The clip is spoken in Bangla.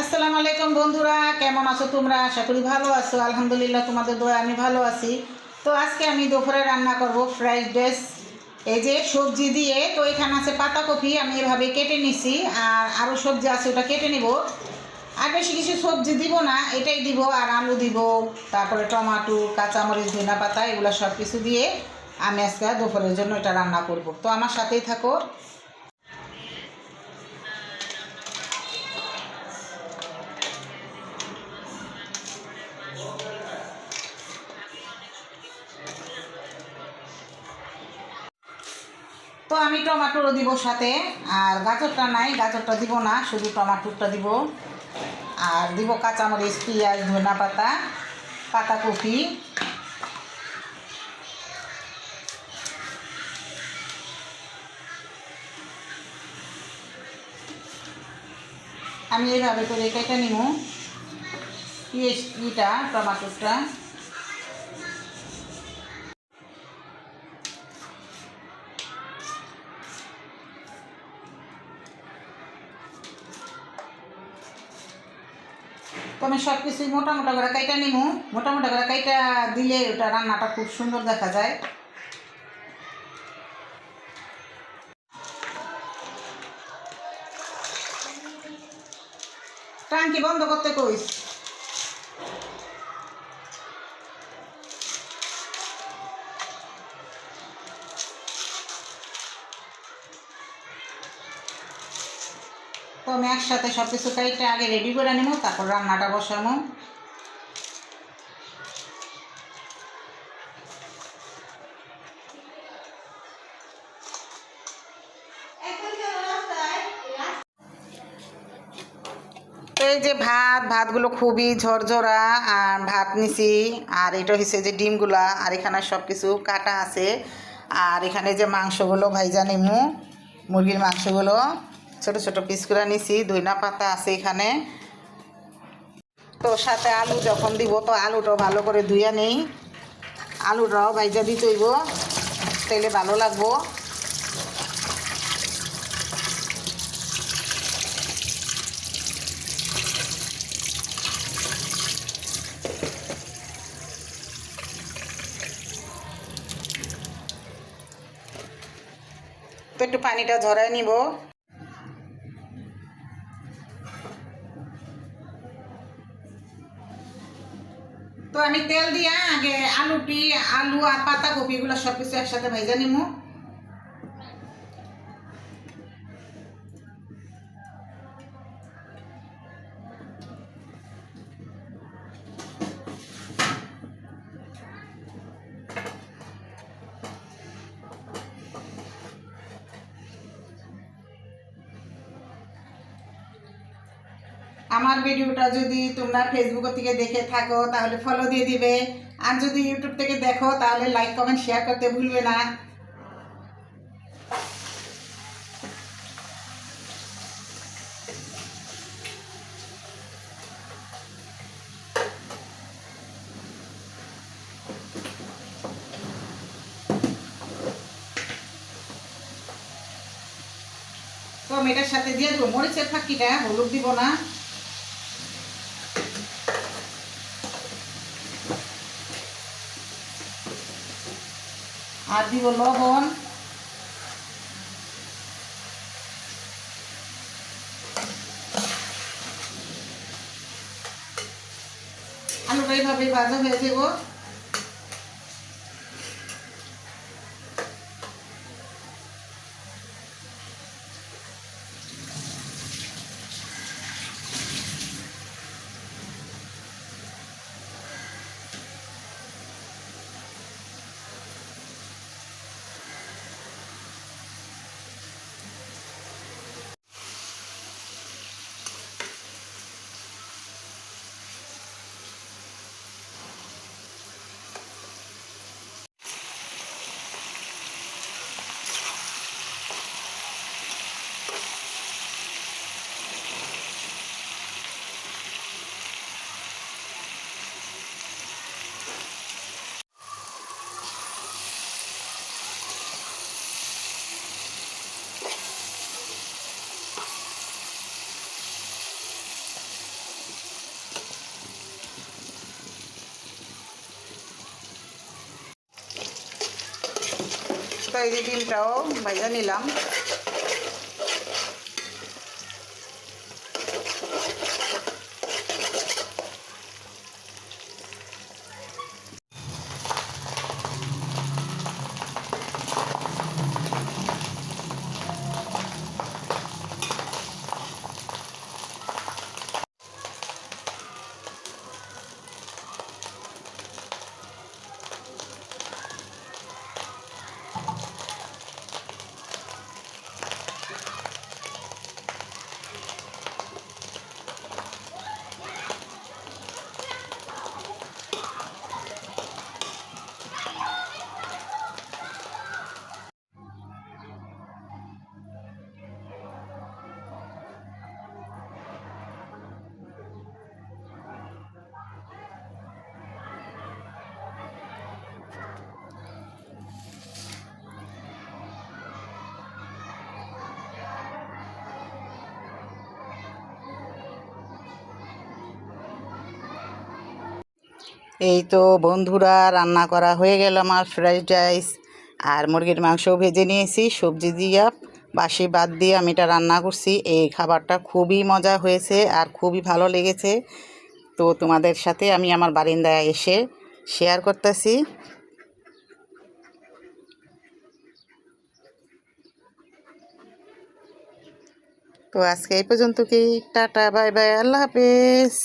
আসসালামু আলাইকুম বন্ধুরা, কেমন আছো তোমরা? আশা করি ভালো আছো। আলহামদুলিল্লাহ, তোমাদের দোয়া আমি ভালো আছি। তো আজকে আমি দুপুরে রান্না করব ফ্রাইড রাইস। এই যে সবজি দিয়ে, তো এখানে আছে পাতাকপি, আমি এভাবে কেটে নিছি, আর আরও সবজি আছে, ওটা কেটে নিব। আর বেশি কিছু সবজি দিব না, এটাই দিব, আর আলু দিব, তারপরে টমাটো, কাঁচামরিচ ধনা পাতা, এগুলো সব কিছু দিয়ে আমি আজকে দুপুরের জন্য এটা রান্না করব। তো আমার সাথেই থাকো। আমি টমাটোরও দিব সাথে, আর গাজরটা নাই, গাজরটা দিব না, শুধু টমাটোরটা দিব। আর দিব কাঁচামরিচ, পেঁয়াজ ধনা পাতা পাতাকপি আমি এইভাবে করে কেটে নিব। ইটা, টমাটোরটা। তো আমি সব কিছুই মোটামোটা মোটা করে কাইটা নিমু, মোটামোটা মোটা করে কাইটা দিলে ওটা রান্নাটা খুব সুন্দর দেখা যায়। টাঙ্কি বন্ধ করতে কইস? তো আমি একসাথে সব কিছু কাইটা আগে রেডি করে নেব তারপর রান্নাটা বসাবো এই যে ভাত, ভাতগুলো খুবই ঝরঝরা, আর ভাত নিছি, আর এটা হচ্ছে যে ডিমগুলা, আর এখানে সব কিছু কাটা আছে। আর এখানে যে মাংসগুলো ভাইজা নিমু, মুরগির মাংসগুলো। ছোট ছোট পিস করে নিছি, ধইনা পাতা আছে এখানে। তো সাথে আলু যখন দিব, তো আলুটাও ভালো করে ধুইয়া নেই। আলুটাও ভাইজা দিতে হইব তাইলে ভালো লাগবো। তো একটু পানিটা ঝরাই নিব। তো আমি তেল দিয়া আগে আলুটি আলু আর পাতাকপি এগুলো সব কিছু একসাথে ভেজে নিব আমার ভিডিওটা যদি তোমরা ফেসবুক থেকে দেখে থাকো, তাহলে ফলো দিয়ে দিবে। আর যদি ইউটিউব থেকে দেখো, তাহলে লাইক কমেন্ট শেয়ার করতে ভুলবে না। তো আমি সাথে দিয়ে দেবো। মরিচের ফাঁকিটা, হলুদ দিব না। আর দিব লবণ। আলুটা এইভাবে ভাজা হয়ে যাব। তো এই যে ডিমটাও ভাইজা নিলাম। এই তো বন্ধুরা, রান্না করা হয়ে গেল আমার ফ্রাইড রাইস। আর মুরগির মাংসও ভেজে নিয়েছি, সবজি দিয়ে, বাসি বাদ দিয়ে আমি এটা রান্না করছি। এই খাবারটা খুবই মজা হয়েছে আর খুবই ভালো লেগেছে। তো তোমাদের সাথে আমি আমার বারিন্দায় এসে শেয়ার করতেছি। তো আজকে এই পর্যন্ত কি টাটা, বাই বাই, আল্লাহ হাফেজ।